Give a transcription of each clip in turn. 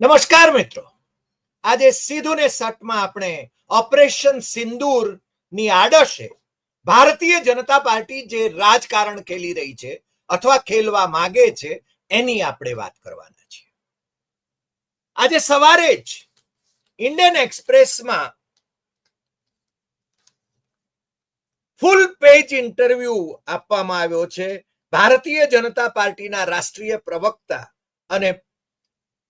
નમસ્કાર મિત્રો. આજે સીધું ને સટમાં આપણે ઓપરેશન સિંદૂરની આડશે ભારતીય જનતા પાર્ટી જે રાજકારણ ખેલી રહી છે અથવા ખેલવા માંગે છે એની આપણે વાત કરવાના છીએ. આજે સવારે જ ઇન્ડિયન એક્સપ્રેસમાં ફૂલ પેજ ઇન્ટરવ્યુ આપવામાં આવ્યો છે. ભારતીય જનતા પાર્ટીના રાષ્ટ્રીય પ્રવક્તા અને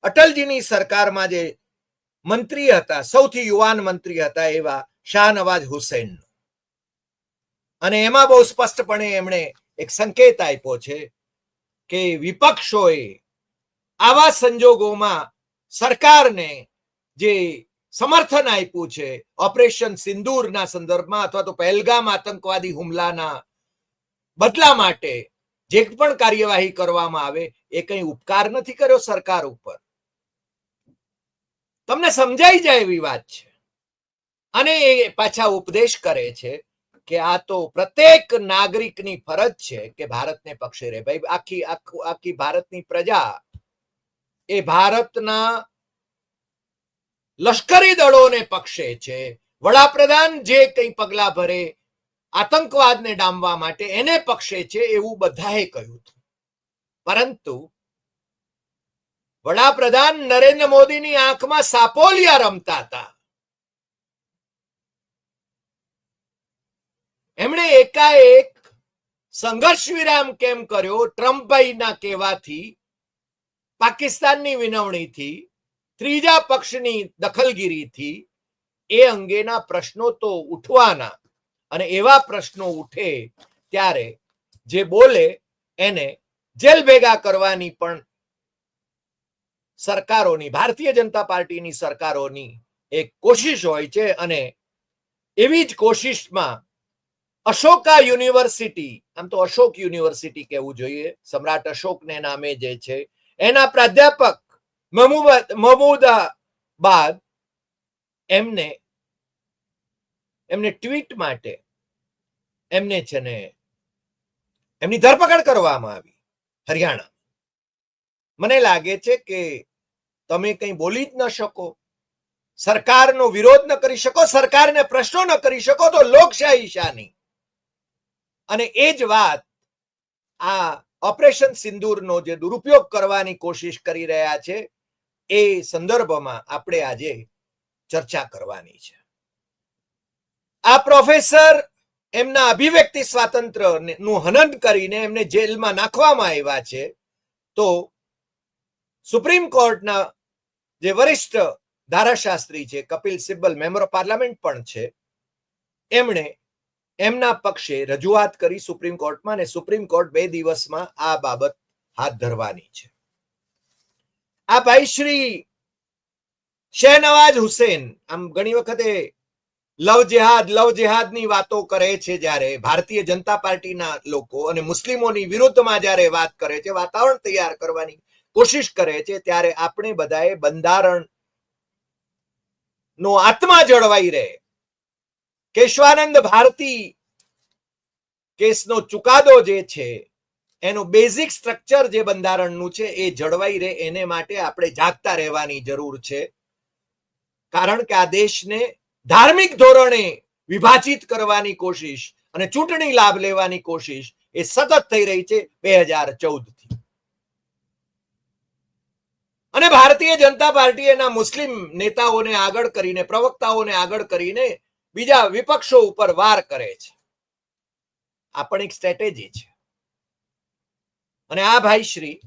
અટલજીની સરકારમાં જે મંત્રી હતા, સૌથી યુવાન મંત્રી હતા એવા શાહનવાજ હુસેન અને એમાં બહુ સ્પષ્ટપણે એમણે એક સંકેત આપ્યો છે કે વિપક્ષોએ આવા સંજોગોમાં સરકારને જે સમર્થન આપ્યું છે, ઓપરેશન સિંદૂરના સંદર્ભમાં અથવા તો પહેલગામ આતંકવાદી હુમલાના બદલા માટે જે પણ કાર્યવાહી કરવામાં આવે, એ કઈ ઉપકાર નથી કર્યો સરકાર ઉપર? તમને સમજાઈ જાય એવી વાત છે. અને એ પાછા ઉપદેશ કરે છે કે આ તો પ્રત્યેક નાગરિકની ફરજ છે કે ભારતને પક્ષે રહે. ભાઈ, આખી આખી ભારતની પ્રજા એ ભારતના લશ્કરી દળોને પક્ષે છે. વડાપ્રધાન જે કંઈ પગલા ભરે આતંકવાદને ડામવા માટે એને પક્ષે છે એવું બધાએ કહ્યું હતું. પરંતુ વડાપ્રધાન નરેન્દ્ર મોદીની આંખમાં સાપોલિયા રમતા હતા. એમણે એકાએક સંઘર્ષ વિરામ કેમ કર્યો? ટ્રમ્પભાઈના કહેવાથી, પાકિસ્તાનની વિનવણીથી, ત્રીજા પક્ષની દખલગીરીથી, એ અંગેના પ્રશ્નો તો ઉઠવાના અને એવા પ્રશ્નો ઉઠે ત્યારે જે બોલે એને જેલ ભેગા કરવાની પણ સરકારોની, ભારતીય જનતા પાર્ટીની સરકારોની એક કોશિશ હોય છે અને એવી જ કોશિશમાં અશોકા યુનિવર્સિટી, આમ તો અશોક યુનિવર્સિટી કહેવું જોઈએ, સમ્રાટ અશોકને નામે જે છે, એના પ્રાધ્યાપક મહમૂદાબાદ એમને એમને ટ્વીટ માટે, એમને છે ને, એમની ધરપકડ કરવામાં આવી હરિયાણા મને લાગે છે કે તમે કંઈ બોલી જ ન શકો. સરકારનો વિરોધ ન કરી શકો, સરકારને પ્રશ્નો ન કરી શકો, તો લોકશાહી શાની. અને એ જ વાત આ ઓપરેશન સિંદૂરનો જે દુરુપયોગ કરવાની કોશિશ કરી રહ્યા છે, એ સંદર્ભમાં આપણે આજે ચર્ચા કરવાની છે. આ પ્રોફેસર એમના અભિવ્યક્તિ સ્વાતંત્રનું હનન કરીને એમને જેલમાં નાખવામાં આવ્યા છે, તો સુપ્રીમ કોર્ટના જે વરિષ્ઠ ધારાશાસ્ત્રી છે, Kapil Sibal, member of parliament પણ છે, એમણે એમના પક્ષે રજૂઆત કરી સુપ્રીમ કોર્ટમાં અને સુપ્રીમ કોર્ટ બે દિવસમાં આ બાબત હાથ ધરવાની છે. આ ભાઈ શ્રી શહેનવાજ હુસેન આમ ઘણી વખતે લવ જેહાદ, લવ જેહાદની વાતો કરે છે જ્યારે ભારતીય જનતા પાર્ટીના લોકો અને મુસ્લિમોની વિરુદ્ધમાં જ્યારે વાત કરે છે, વાતાવરણ તૈયાર કરવાની કોશિશ કરે છે ત્યારે આપણે બધાએ બંધારણ નો આત્મા જળવાઈ રહે. કેશવાનંદ ભારતી કેસનો ચુકાદો જે છે, એનું બેઝિક સ્ટ્રક્ચર જે બંધારણનું છે એ જળવાઈ રહે એને માટે આપણે જાગતા રહેવાની જરૂર છે. કારણ કે આ દેશને ધાર્મિક ધોરણે વિભાજિત કરવાની કોશિશ અને ચૂંટણી લાભ લેવાની કોશિશ એ સતત થઈ રહી છે બે હજાર ચૌદથી અને ભારતીય જનતા પાર્ટી એના મુસ્લિમ નેતાઓને આગળ કરીને, પ્રવક્તાઓને આગળ કરીને બીજા વિપક્ષો ઉપર વાર કરે છે. આ પણ એક સ્ટ્રેટેજી છે. અને આ ભાઈ શ્રી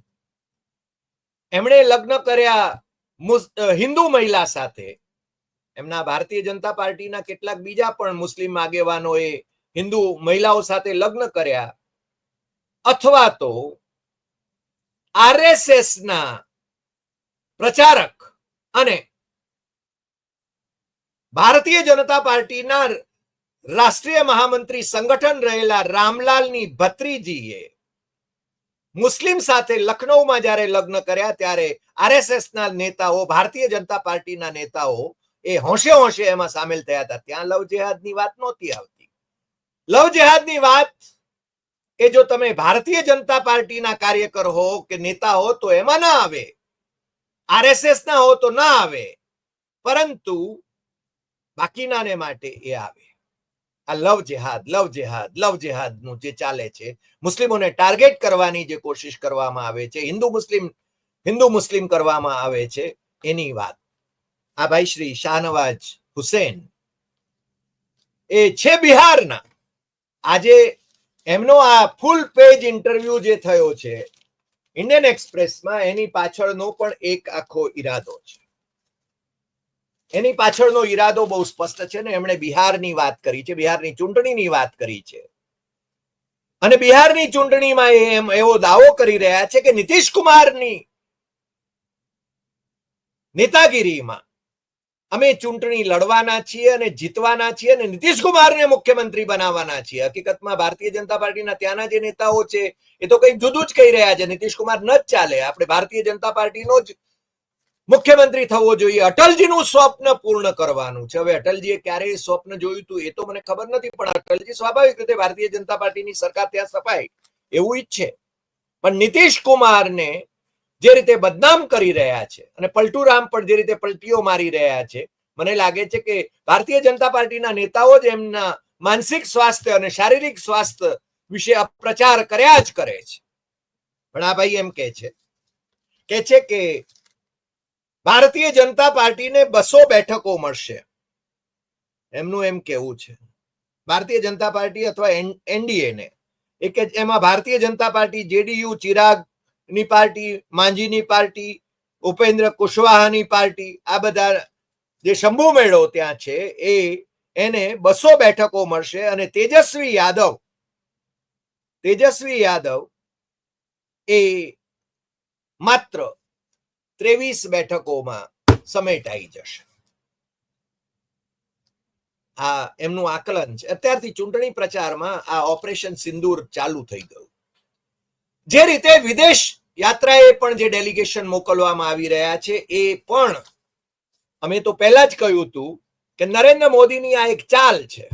એમણે લગ્ન કર્યા હિન્દુ મહિલા સાથે. એમના ભારતીય જનતા પાર્ટીના કેટલાક બીજા પણ મુસ્લિમ આગેવાનોએ હિન્દુ મહિલાઓ સાથે લગ્ન કર્યા. અથવા તો આરએસએસ ના પ્રચારક અને ભારતીય જનતા પાર્ટીના રાષ્ટ્રીય મહામંત્રી સંગઠન રહેલા રામલાલની ભત્રીજીએ મુસ્લિમ સાથે લખનૌમાં જ્યારે લગ્ન કર્યા ત્યારે આરએસએસના નેતાઓ, ભારતીય જનતા પાર્ટીના નેતાઓ એ હોંશે હોંશે એમાં સામેલ થયા હતા. ત્યાં લવ જેહાદની વાત નહોતી આવતી. લવ જેહાદની વાત એ જો તમે ભારતીય જનતા પાર્ટીના કાર્યકર હો કે નેતા હો તો એમાં ના આવે. આરએસએસ ના હો તો ના આવે, પરંતુ બાકીનાને માટે એ આવે. આ love jihad love jihad love જેહાદનું જે ચાલે છે, મુસ્લિમોને ટાર્ગેટ કરવાની જે કોશિશ કરવામાં આવે છે, હિન્દુ મુસ્લિમ હિન્દુ મુસ્લિમ કરવામાં આવે છે, એની વાત. આ ભાઈ શ્રી શાહનવાજ હુસેન, એ છે બિહારના. આજે એમનો આ ફૂલ પેજ ઇન્ટરવ્યુ જે થયો છે ઇન્ડિયન એક્સપ્રેસમાં એની પાછળનો પણ એક આખો ઈરાદો છે. એની પાછળનો ઈરાદો બહુ સ્પષ્ટ છે ને એમણે બિહારની વાત કરી છે, બિહારની ચૂંટણીની વાત કરી છે. અને બિહારની ચૂંટણીમાં એમ એવો દાવો કરી રહ્યા છે કે નીતિશ કુમારની નેતાગીરીમાં અમે ચૂંટણી લડવાના છીએ અને જીતવાના છીએ અને નીતિશ કુમારને મુખ્યમંત્રી બનાવવાના છીએ. હકીકતમાં ભારતીય જનતા પાર્ટીના ત્યાંના જે નેતાઓ છે, એ તો કંઈક જુદું જ કહી રહ્યા છે. નીતિશ કુમાર ન જ ચાલે. આપણે ભારતીય જનતા પાર્ટીનો જ મુખ્યમંત્રી થવો જોઈએ. અટલજીનું સ્વપ્ન પૂર્ણ કરવાનું છે. હવે અટલજીએ ક્યારેય સ્વપ્ન જોયું હતું એ તો મને ખબર નથી, પણ અટલજી સ્વાભાવિક રીતે ભારતીય જનતા પાર્ટીની સરકાર ત્યાં સપાય. એવું ઈચ્છે પણ નીતિશ કુમારને જે રીતે બદનામ કરી રહ્યા છે અને પલટુરામ પણ જે રીતે પલટીઓ મારી રહ્યા છે, મને લાગે છે કે ભારતીય જનતા પાર્ટીના નેતાઓ જ એમના માનસિક સ્વાસ્થ્ય અને શારીરિક સ્વાસ્થ્ય વિશે અપપ્રચાર કર્યા જ કરે છે. પણ આ ભાઈ એમ કે છે કે છે કે ભારતીય જનતા પાર્ટીને બસો બેઠકો મળશે. એમનું એમ કેવું છે. ભારતીય જનતા પાર્ટી અથવા એનડીએ ને એ કે એમાં ભારતીય જનતા પાર્ટી, જેડીયુ, ચિરાગ ની પાર્ટી, માંજીની પાર્ટી, ઉપેન્દ્ર કુશવાહાની પાર્ટી, આ બધા જે શંભુ મેળો ત્યાં છે, એ એને બસો બેઠકો મળશે અને તેજસ્વી યાદવ તેજસ્વી યાદવ એ માત્ર ત્રેવીસ બેઠકોમાં સમેટાઈ જશે. આ એમનું આકલન છે. અત્યારથી ચૂંટણી પ્રચારમાં આ ઓપરેશન સિંદૂર ચાલુ થઈ ગયું. જે રીતે વિદેશ યાત્રાએ પણ જે ડેલિગેશન મોકલવામાં આવી રહ્યા છે, એ પણ અમે તો પહેલા જ કહ્યું હતું કે નરેન્દ્ર મોદીની આ એક ચાલ છે.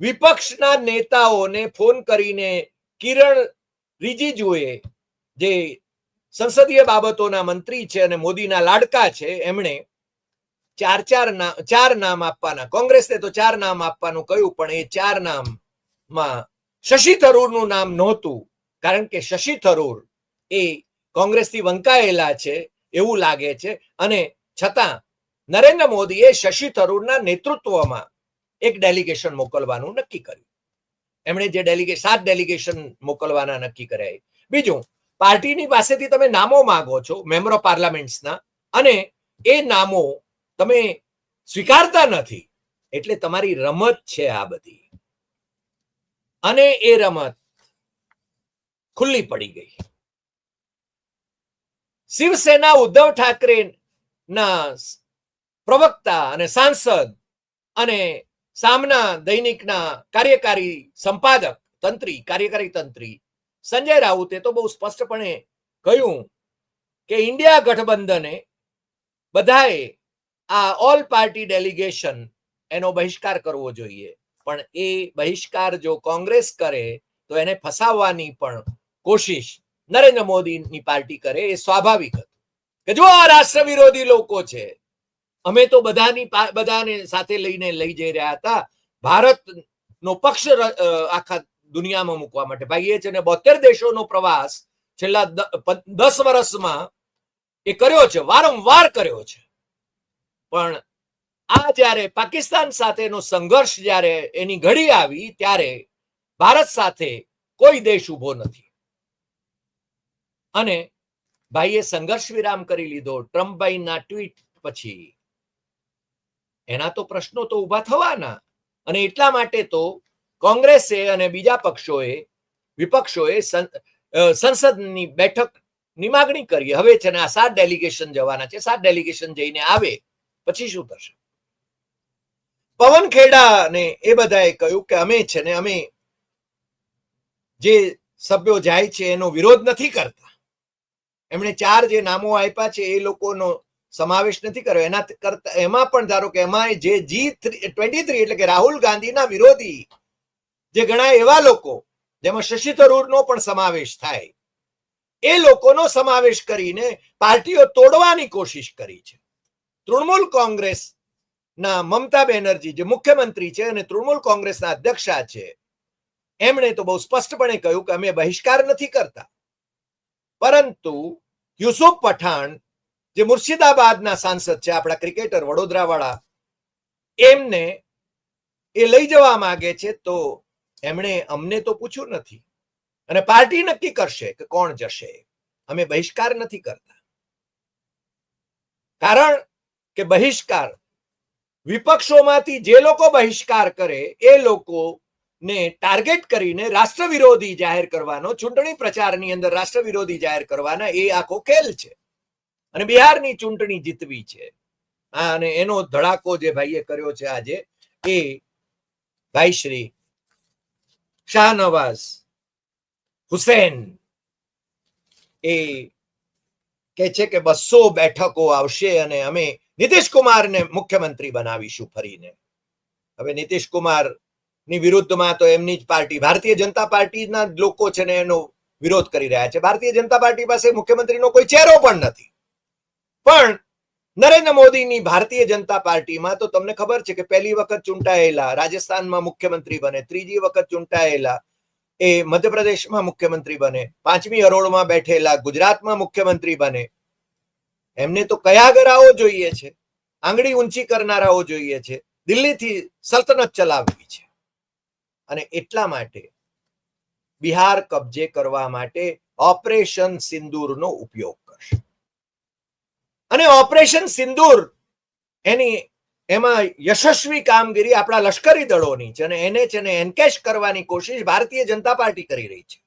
વિપક્ષના નેતાઓને ફોન કરીને કિરણ રિજિજુએ જે સંસદીય બાબતોના મંત્રી છે અને મોદીના લાડકા છે, એમણે ચાર ચાર નામ ચાર નામ આપવાના, કોંગ્રેસને તો ચાર નામ આપવાનું કહ્યું, પણ એ ચાર નામમાં શશી થરૂરનું નામ નહોતું. કારણ કે શશી થરૂર એ કોંગ્રેસથી વંકાયેલા છે એવું લાગે છે. અને છતાં નરેન્દ્ર મોદીએ શશી થરૂરના નેતૃત્વમાં એક ડેલિગેશન મોકલવાનું નક્કી કર્યું. એમણે જે ડેલિગે સાત ડેલિગેશન મોકલવાના નક્કી કર્યા બીજું, પાર્ટીની પાસેથી તમે નામો માંગો છો મેમ્બર ઓફ પાર્લામેન્ટ્સના અને એ નામો તમે સ્વીકારતા નથી, એટલે તમારી રમત છે આ બધી. અને એ રમત ખુલ્લી પડી ગઈ. શિવસેના ઉદ્ધવ ઠાકરે ના પ્રવક્તા અને સાંસદ અને સામના દૈનિકના કાર્યકારી સંપાદક, તંત્રી, કાર્યકારી તંત્રી સંજય રાઉતે તો બહુ સ્પષ્ટપણે કહ્યું કે ઇન્ડિયા ગઠબંધને બધાએ આ ઓલ પાર્ટી ડેલિગેશન એનો બહિષ્કાર કરવો જોઈએ. પણ એ બહિષ્કાર જો કોંગ્રેસ કરે તો એને ફસાવવાની પણ કોશિશ નરેન્દ્ર મોદીની પાર્ટી કરે એ સ્વાભાવિક હતું. કે જો આ રાષ્ટ્ર વિરોધી લોકો છે, અમે તો બધાની બધાને સાથે લઈને લઈ જઈ રહ્યા હતા. ભારતનો પક્ષ આખા દુનિયામાં મૂકવા માટે. ભાઈ છે ને બોતેર દેશોનો પ્રવાસ છેલ્લા દસ વર્ષમાં એ કર્યો છે, વારંવાર કર્યો છે. પણ આ જ્યારે પાકિસ્તાન સાથેનો સંઘર્ષ જ્યારે એની ઘડી આવી, ત્યારે ભારત સાથે કોઈ દેશ ઊભો નથી. અને ભાઈએ સંઘર્ષ વિરામ કરી લીધો ટ્રમ્પભાઈના ટ્વીટ પછી. એના તો પ્રશ્નો તો ઊભા થવાના અને એટલા માટે તો કોંગ્રેસે અને બીજા પક્ષોએ, વિપક્ષોએ સંસદની બેઠકની માગણી કરી. હવે છે ને આ સાત ડેલિગેશન જવાના છે. સાત ડેલિગેશન જઈને આવે, પછી શું થશે? પવન ખેડા ને એ બધાએ કહ્યું કે અમે છે ને અમે જે સભ્યો જાય છે એનો વિરોધ નથી કરતા. એમણે ચાર જે નામો આપ્યા છે એ લોકોનો સમાવેશ નથી કર્યો. એના કરતા, એમાં પણ ધારો કે એમાં જે જી ટ્વેન્ટી થ્રી એટલે કે રાહુલ ગાંધીના વિરોધી જે ઘણા એવા લોકો, જેમાં શશી થરૂરનો પણ સમાવેશ થાય, એ લોકોનો સમાવેશ કરીને પાર્ટીઓ તોડવાની કોશિશ કરી છે. તૃણમૂલ કોંગ્રેસ ના મમતા બેનર્જી જે મુખ્યમંત્રી છે અને તૃણમૂલ કોંગ્રેસના અધ્યક્ષા છે, એમણે તો બહુ સ્પષ્ટપણે કહ્યું કે અમે બહિષ્કાર નથી કરતા. પરંતુ યુસુફ પઠાણ, જે મુર્શિદાબાદના સાંસદ છે, આપણા ક્રિકેટર વડોદરાવાળા, એમને એ લઈ જવા માંગે છે તો એમણે અમને તો પૂછ્યું નથી. અને પાર્ટી નક્કી કરશે કે કોણ જશે. અમે બહિષ્કાર નથી કરતા. કારણ કે બહિષ્કાર વિપક્ષોમાંથી જે લોકો બહિષ્કાર કરે, એ લોકો ને ટાર્ગેટ કરીને રાષ્ટ્ર જાહેર કરવાનો, ચૂંટણી પ્રચારની અંદર રાષ્ટ્ર જાહેર કરવાના એ આખો ખેલ છે. અને બિહારની ચૂંટણી જીતવી છે. અને એનો ધડાકો જે ભાઈએ કર્યો છે આજે એ ભાઈ શ્રી શાહનવાઝ હુસેન એ કે છે કે બસો બેઠકો આવશે અને અમે નીતિશ કુમારને મુખ્યમંત્રી બનાવીશું ફરીને. હવે નીતિશ કુમાર ની વિરુદ્ધમાં તો એમની જ પાર્ટી, ભારતીય જનતા પાર્ટીના લોકો છે ને એનો વિરોધ કરી રહ્યા છે. ભારતીય જનતા પાર્ટી પાસે મુખ્યમંત્રીનો કોઈ ચહેરો પણ નથી. પણ નરેન્દ્ર મોદીની ભારતીય જનતા પાર્ટીમાં તો તમને ખબર છે કે પહેલી વખત ચૂંટાયેલા રાજસ્થાનમાં મુખ્યમંત્રી બને, ત્રીજી વખત ચૂંટાયેલા એ મધ્યપ્રદેશમાં મુખ્યમંત્રી બને, પાંચમી હરોળમાં બેઠેલા ગુજરાતમાં મુખ્યમંત્રી બને. એમને તો કયા ગરાઓ જોઈએ છે? આંગળી ઊંચી કરનારાઓ જોઈએ છે. દિલ્હીથી સલ્તનત ચલાવવી છે. અને એટલા માટે બિહાર કબજે કરવા માટે ઓપરેશન સિંદૂરનો ઉપયોગ કરશે. અને ઓપરેશન સિંદૂર એની, એમાં યશસ્વી કામગીરી આપણા લશ્કરી દળોની છે અને એને છે ને એન્કેશ કરવાની કોશિશ ભારતીય જનતા પાર્ટી કરી રહી છે.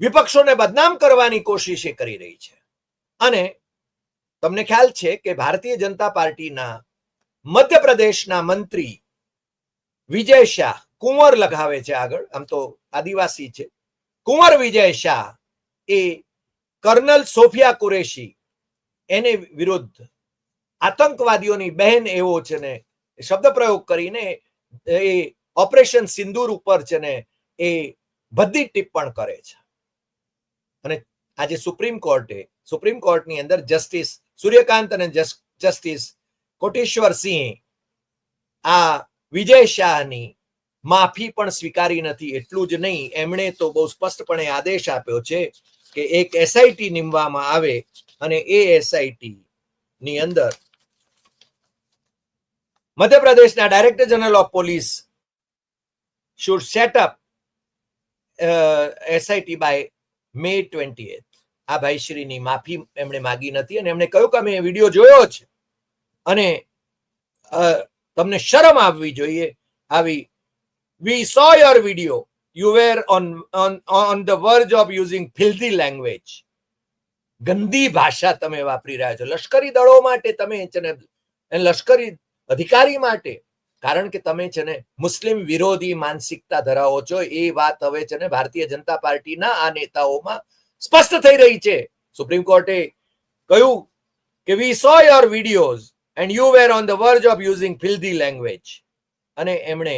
વિપક્ષોને બદનામ કરવાની કોશિશ એ કરી રહી છે. અને તમને ખ્યાલ છે કે ભારતીય જનતા પાર્ટીના મધ્યપ્રદેશના મંત્રી વિજય શાહ કુંવર લગાવે છે આગળ. આમ તો આદિવાસી છે. કુંવર વિજય શાહ એ કર્નલ સોફિયા કુરેશી એને વિરુદ્ધ આતંકવાદીઓની બહેન એવો છે ને, શબ્દ પ્રયોગ કરીને એ ઓપરેશન સિંદૂર ઉપર છે ને, એ બધી ટિપ્પણ કરે છે. અને આજે સુપ્રીમ કોર્ટે, સુપ્રીમ કોર્ટની અંદર જસ્ટિસ સૂર્યકાંત અને જસ્ટિસ કોટેશ્વર સિંહ આ વિજય શાહની માફી પણ સ્વીકારી નથી, એટલું જ નહીં. એમણે તો બહુ સ્પષ્ટપણે આદેશ આપ્યો છે કે એક એસઆઈટી નીમવામાં આવે અને એ એસઆઈટી ની અંદર મધ્યપ્રદેશના director general of police should set up SIT by May twenty આ ભાઈશ્રીની માફી એમણે માગી નથી અને એમણે કહ્યું કે અમે વીડિયો જોયો છે અને તમને શરમ આવવી જોઈએ આવી we saw your video. You were on on on the verge of using filthy language ગંદી ભાષા તમે વાપરી રહ્યા છો. લશ્કરી દળો માટે તમે છે ને લશ્કરી અધિકારી માટે. કારણ કે તમે છે ને, મુસ્લિમ વિરોધી માનસિકતા ધરાવો છો. એ વાત હવે છે ને, ભારતીય જનતા પાર્ટીના આ નેતાઓમાં સ્પષ્ટ થઈ રહી છે. સુપ્રીમ કોર્ટે કહ્યું કે we saw your videos and you were on the verge of using filthy language અને એમણે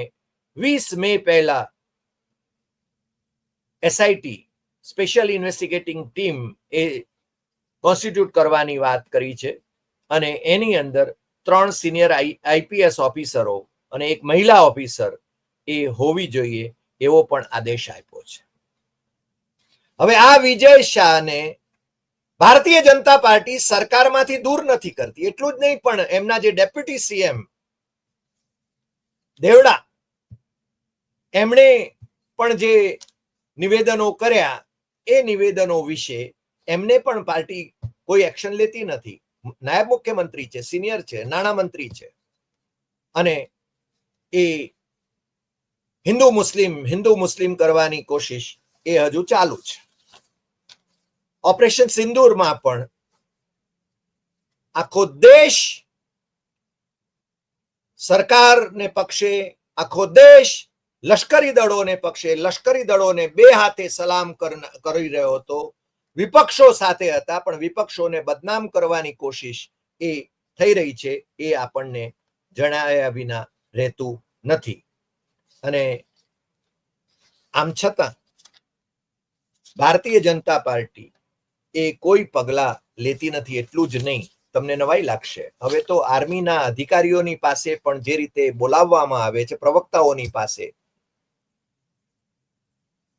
વીસ મે પહેલા એસઆઈટી સ્પેશિયલ ઇન્વેસ્ટિગેટિંગ ટીમ એ કોન્સ્ટિટ્યુટ કરવાની વાત કરી છે. અને એની અંદર ત્રણ સિનિયર આઈપીએસ ઓફિસરો અને એક મહિલા ઓફિસર એ હોવી જોઈએ એવો પણ આદેશ આપ્યો છે. હવે આ વિજય શાહને ભારતીય જનતા પાર્ટી સરકારમાંથી દૂર નથી કરતી. એટલું જ નહીં, પણ એમના જે ડેપ્યુટી સીએમ દેવડા એમણે પણ જે નિવેદનો કર્યા, એ નિવેદનો વિશે એમને પણ પાર્ટી કોઈ એક્શન લેતી નથી. નાયબ મુખ્યમંત્રી છે, સિનિયર છે નાણામંત્રી છે. અને એ હિન્દુ મુસ્લિમ હિન્દુ મુસ્લિમ કરવાની કોશિશ એ હજુ ચાલુ છે. ઓપરેશન સિંદૂરમાં પણ આખો દેશ સરકારને પક્ષે, આખો દેશ લશ્કરી દળોને પક્ષે, લશ્કરી દળોને બે હાથે સલામ કરી રહ્યો હતો. વિપક્ષો સાથે હતા, પણ વિપક્ષોને બદનામ કરવાની કોશિશ એ થઈ રહી છે, એ આપણને જણાયા વિના રહેતું નથી. અને આમ છતાં, ભારતીય જનતા પાર્ટી એ કોઈ પગલા લેતી નથી, એટલું જ નહીં. તમને નવાઈ લાગશે. હવે તો આર્મીના અધિકારીઓની પાસે પણ જે રીતે બોલાવવામાં આવે છે, પ્રવક્તાઓની પાસે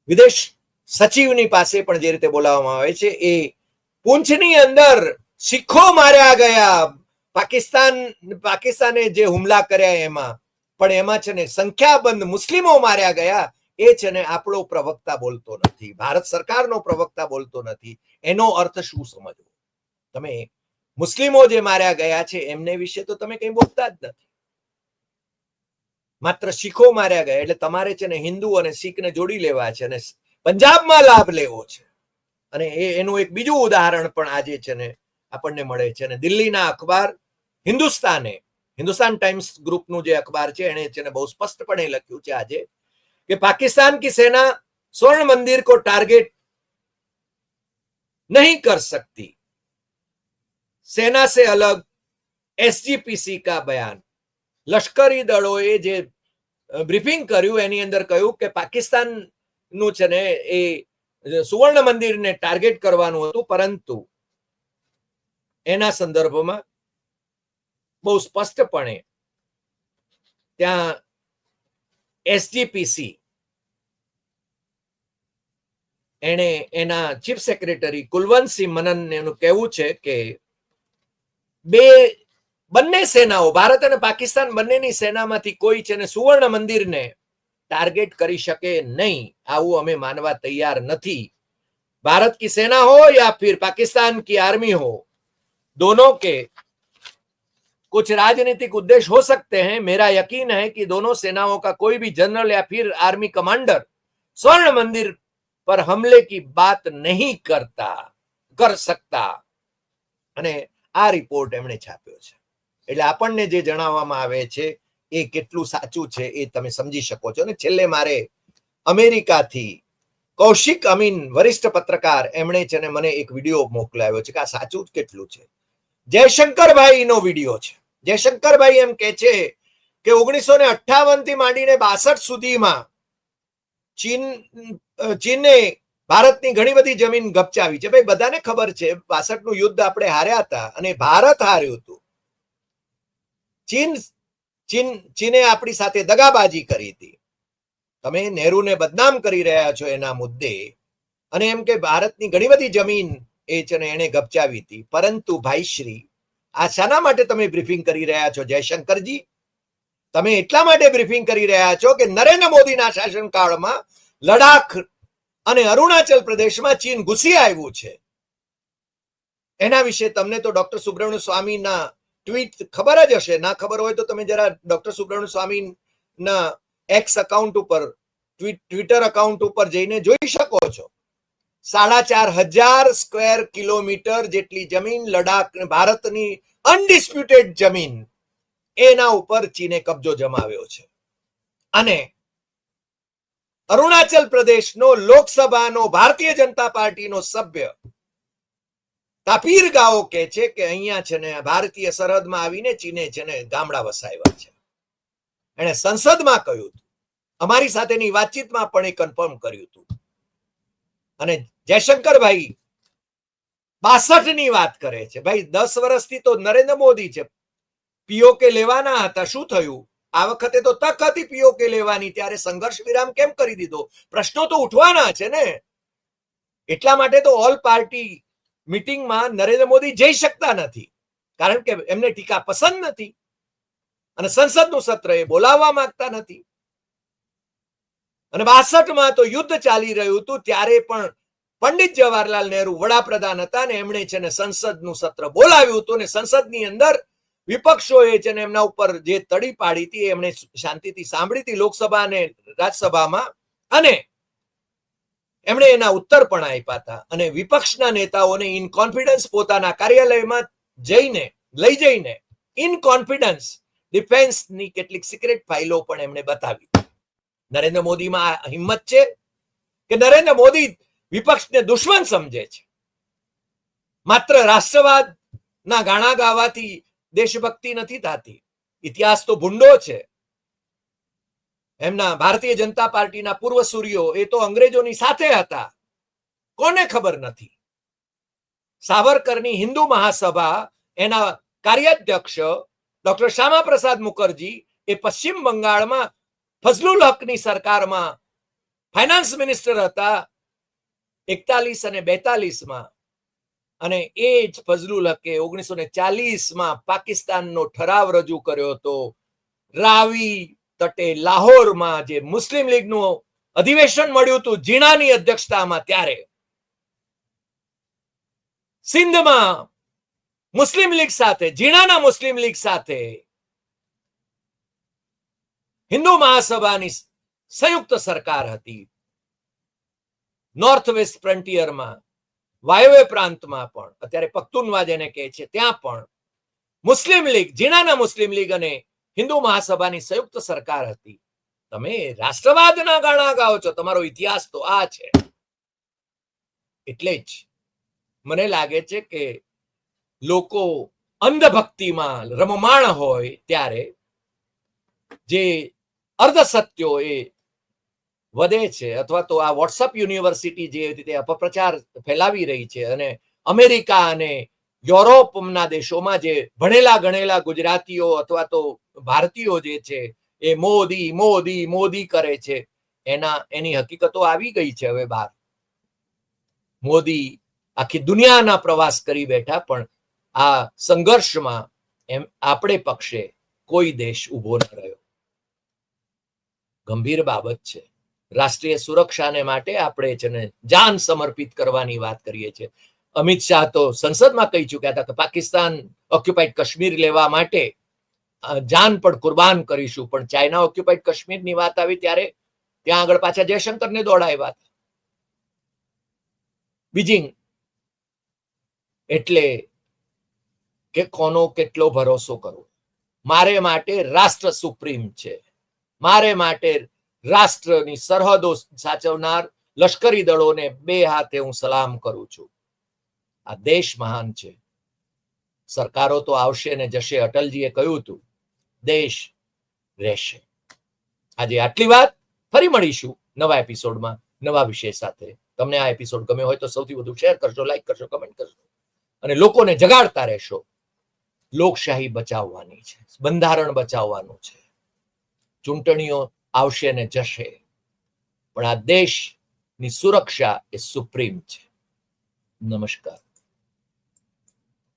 વિદેશ સચિવની પાસે પણ જે રીતે બોલાવવામાં આવે છે, એ પૂંછની અંદર શીખો માર્યા ગયા. પાકિસ્તાન, પાકિસ્તાને જે હુમલા કર્યા એમાં, પણ એમાં છે ને સંખ્યાબંધ મુસ્લિમો માર્યા ગયા. એ છે ને આપણો પ્રવક્તા બોલતો નથી. ભારત સરકારનો પ્રવક્તા બોલતો નથી. એનો અર્થ શું સમજવો? તમે મુસ્લિમો જે માર્યા ગયા છે, એમને વિશે તો તમે કંઈ બોલતા જ નથી. માત્ર શીખો માર્યા ગયા એટલે તમારે છે ને હિન્દુ અને શીખને જોડી લેવા છે અને પંજાબમાં લાભ લેવો છે અને એ એનું એક બીજું ઉદાહરણ પણ આજે છે ને આપણને મળે છે અને દિલ્હીના અખબાર હિન્દુસ્તાને હિન્દુસ્તાન ટાઈમ્સ ગ્રુપનું જે અખબાર છે એને છે ને બહુ સ્પષ્ટપણે લખ્યું છે આજે कि पाकिस्तान की सेना स्वर्ण मंदिर को टारगेट नहीं कर सकती सेना से अलग एसजीपीसी का बयान લશ્કરી દળોએ જે બ્રીફિંગ કર્યું, એની અંદર કહ્યું કે પાકિસ્તાનનું છે ને એ સુવર્ણ મંદિરને ટાર્ગેટ કરવાનું હતું, પરંતુ એના સંદર્ભમાં બહુ સ્પષ્ટપણે ત્યાં એસજીપીસી એણે એના ચીફ સેક્રેટરી કુલવંતસિંહ મનન એનું કહેવું છે કે બે બંને સેનાઓ, ભારત અને પાકિસ્તાન બંનેની સેનામાંથી કોઈ છે ને સુવર્ણ મંદિરને ટાર્ગેટ કરી શકે નહીં. આવું અમે માનવા તૈયાર નથી. ભારત કી સેના हो या फिर पाकिस्तान की आर्मी हो दोनों के कुछ राजनीतिक उद्देश्य हो सकते हैं मेरा यकीन है कि दोनों सेनाओं का कोई भी जनरल या फिर आर्मी कमांडर स्वर्ण मंदिर पर हमले की बात नहीं करता कर सकता અને આ રિપોર્ટ એમણે છાપ્યો છે. એટલે આપણને જે જણાવવામાં આવે છે, એ કેટલું સાચું છે એ તમે સમજી શકો છો. અને છેલ્લે મારે અમેરિકાથી કૌશિક અમીન, વરિષ્ઠ પત્રકાર, એમણે છે ને મને એક વીડિયો મોકલાવ્યો છે કે આ સાચું કેટલું છે. જયશંકરભાઈ નો વીડિયો છે. જયશંકરભાઈ એમ કે છે કે ઓગણીસો ને અઠ્ઠાવનથી માંડીને બાસઠ સુધીમાં ચીન, ચીને ભારતની ઘણી બધી જમીન ગપચાવી છે. ભાઈ, બધાને ખબર છે બાસઠનું યુદ્ધ આપણે હાર્યા હતા અને ભારત હાર્યું હતું. ચીન ચીન, ચીને આપણી સાથે દગાબાજી કરી હતી. તમે નહેરુને બદનામ કરી રહ્યા છો એના મુદ્દે. અને એમ કે ભારતની ઘણી બધી જમીન એ છે ને એને ગપચાવી હતી. પરંતુ ભાઈશ્રી આ શાના માટે તમે બ્રીફિંગ કરી રહ્યા છો, જયશંકરજી? તમે એટલા માટે બ્રીફિંગ કરી રહ્યા છો કે નરેન્દ્ર મોદીના શાસનકાળમાં લડાખ અને અરુણાચલ પ્રદેશમાં ચીન ઘૂસી આવ્યું છે. એના વિશે તમને તો ડોક્ટર સુબ્રમણ્ય સ્વામીના ટ્વીટ ખબર જ હશે. ના ખબર હોય તો તમે જરા ડોક્ટર સુબ્રમણ્ય સ્વામીના એક્સ અકાઉન્ટ ઉપર ટ્વિટર અકાઉન્ટ ઉપર જઈને જોઈ શકો છો. સાડા ચાર હજાર સ્ક્વેર કિલોમીટર જેટલી જમીન, લડાખ ભારતની અનડિસ્પ્યુટેડ જમીન, એના ઉપર ચીને કબજો જમાવ્યો છે. અને અરુણાચલ પ્રદેશનો લોકસભાનો ભારતીય જનતા પાર્ટીનો સભ્ય તાપીર ગાઓ કે છે કે અહીંયા છે ને ભારતીય સરહદમાં આવીને ચીને છે ને ગામડા વસાવ્યા છે. એણે સંસદમાં કહ્યું હતું. અમારી સાથેની વાતચીતમાં પણ એ કન્ફર્મ કર્યું હતું. અને જયશંકરભાઈ બાસઠની વાત કરે છે. ભાઈ, દસ વર્ષથી તો નરેન્દ્ર મોદી છે. પીઓકે લેવાના હતા, શું થયું? આ વખતે તો તક હતી પીઓકે લેવાની, ત્યારે સંઘર્ષ વિરામ કેમ કરી દીધો? પ્રશ્નો તો ઉઠવાના છે ને. એટલા માટે તો ઓલ પાર્ટી મીટિંગમાં નરેન્દ્ર મોદી જઈ શકતા નથી. કારણ કે એમને ટીકા પસંદ નથી. અને સંસદનું સત્ર એ બોલાવવા માંગતા નથી. અને બાસઠમાં તો યુદ્ધ ચાલી રહ્યું હતું, ત્યારે પણ પંડિત જવાહરલાલ નહેરુ વડાપ્રધાન હતા ને એમણે છે ને સંસદનું સત્ર બોલાવ્યું હતું ને સંસદની અંદર વિપક્ષોએ છે ને એમના ઉપર જે તડી પાડી હતી, એમણે શાંતિથી સાંભળી હતી લોકસભા અને રાજ્યસભામાં. અને એમણે એના ઉત્તર પણ આપ્યા હતા અને વિપક્ષના નેતાઓને ઇન કોન્ફિડન્સ પોતાના કાર્યાલયમાં જઈને, લઈ જઈને ઇન કોન્ફિડન્સ ડિફેન્સની કેટલીક સિક્રેટ ફાઇલો પણ એમણે બતાવી. નરેન્દ્ર મોદીમાં હિંમત છે કે નરેન્દ્ર મોદી વિપક્ષને દુશ્મન સમજે છે. માત્ર રાષ્ટ્રવાદ ના ગાણા ગાવાથી દેશભક્તિ નથી થતી. ઇતિહાસ તો ભૂંડો છે. એમના ભારતીય જનતા પાર્ટીના પૂર્વ સૂર્યો એ તો અંગ્રેજોની સાથે હતા. કોને ખબર નથી? સાવરકરની હિન્દુ મહાસભા એના કાર્યાધ્યક્ષ ડોક્ટર શ્યામા પ્રસાદ મુખર્જી એ પશ્ચિમ બંગાળમાં ફઝલુલ હકની સરકારમાં ફાઇનાન્સ મિનિસ્ટર હતા. એકતાલીસ અને બેતાલીસમાં. અને એ જ ફઝલુલ હકે ઓગણીસો ને ચાલીસમાં પાકિસ્તાનનો ઠરાવ રજૂ કર્યો હતો. રાવી તટે લાહોરમાં જે મુસ્લિમ લીગનું અધિવેશન મળ્યું હતું જીણાની અધ્યક્ષતામાં ત્યારે. સિંધમાં મુસ્લિમ લીગ સાથે જીણાના મુસ્લિમ લીગ સાથે હિન્દુ મહાસભાની સંયુક્ત સરકાર હતી. નોર્થ વેસ્ટ ફ્રન્ટિયરમાં વાયવ્ય પ્રાંતમાં પણ, અત્યારે પખ્તુનવા જેને કહે છે, ત્યાં પણ મુસ્લિમ લીગ જીણાના મુસ્લિમ લીગ અને હિન્દુ મહાસભાની સંયુક્ત સરકાર હતી. તમે રાષ્ટ્રવાદના ગાણા ગાઓ છો, તમારો ઇતિહાસ તો આ છે. એટલે જ મને લાગે છે કે લોકો અંધભક્તિમાં રમમાણ હોય ત્યારે જે અર્ધસત્યો એ વધે છે અથવા તો આ વોટ્સઅપ યુનિવર્સિટી જે રીતે અપપ્રચાર ફેલાવી રહી છે અને અમેરિકા અને યુરોપના દેશોમાં જે ભણેલા ગણેલા ગુજરાતીઓ અથવા તો ભારતીયો જે છે, એ મોદી મોદી મોદી કરે છે, એના, એની હકીકતો આવી ગઈ છે હવે બહાર. મોદી આખી દુનિયાના પ્રવાસ કરી બેઠા, પણ આ સંઘર્ષમાં એમ, આપણે પક્ષે કોઈ દેશ ઊભો ન રહ્યો. ગંભીર બાબત છે. રાષ્ટ્રીય સુરક્ષાને માટે આપણે છે ને જાન સમર્પિત કરવાની વાત કરીએ છીએ. અમિત શાહ તો સંસદમાં કહી ચુક્યા હતા કે પાકિસ્તાન ઓક્યુપાઈડ કાશ્મીર લેવા માટે જાન પણ કુરબાન કરીશું. પણ ચાઇના ઓક્યુપાઈડ કાશ્મીરની વાત આવી ત્યારે ત્યાં આગળ પાછા જયશંકરને દોડાવ્યા હતા. એટલે કે કોનો કેટલો ભરોસો કરવો? મારે માટે રાષ્ટ્ર સુપ્રીમ છે. મારે માટે રાષ્ટ્રની સરહદો સાચવનાર લશ્કરી દળોને બે હાથે હું સલામ કરું છું. આ દેશ મહાન છે. સરકારો તો આવશે ને જશે, અટલજીએ કહ્યું હતું. દેશ રહેશે. આજે આટલી વાત, ફરી મળીશું નવા એપિસોડમાં, નવા વિષય સાથે. તમને આ એપિસોડ ગમ્યો હોય તો સૌથી વધુ શેર કરશો લાઈક કરશો કમેન્ટ કરશો અને લોકોને જગાડતા રહેશો. લોકશાહી બચાવવાની છે, બંધારણ બચાવવાનું છે. ચૂંટણીઓ આવશે ને જશે, પણ આ દેશની સુરક્ષા એ સુપ્રીમ છે. નમસ્કાર.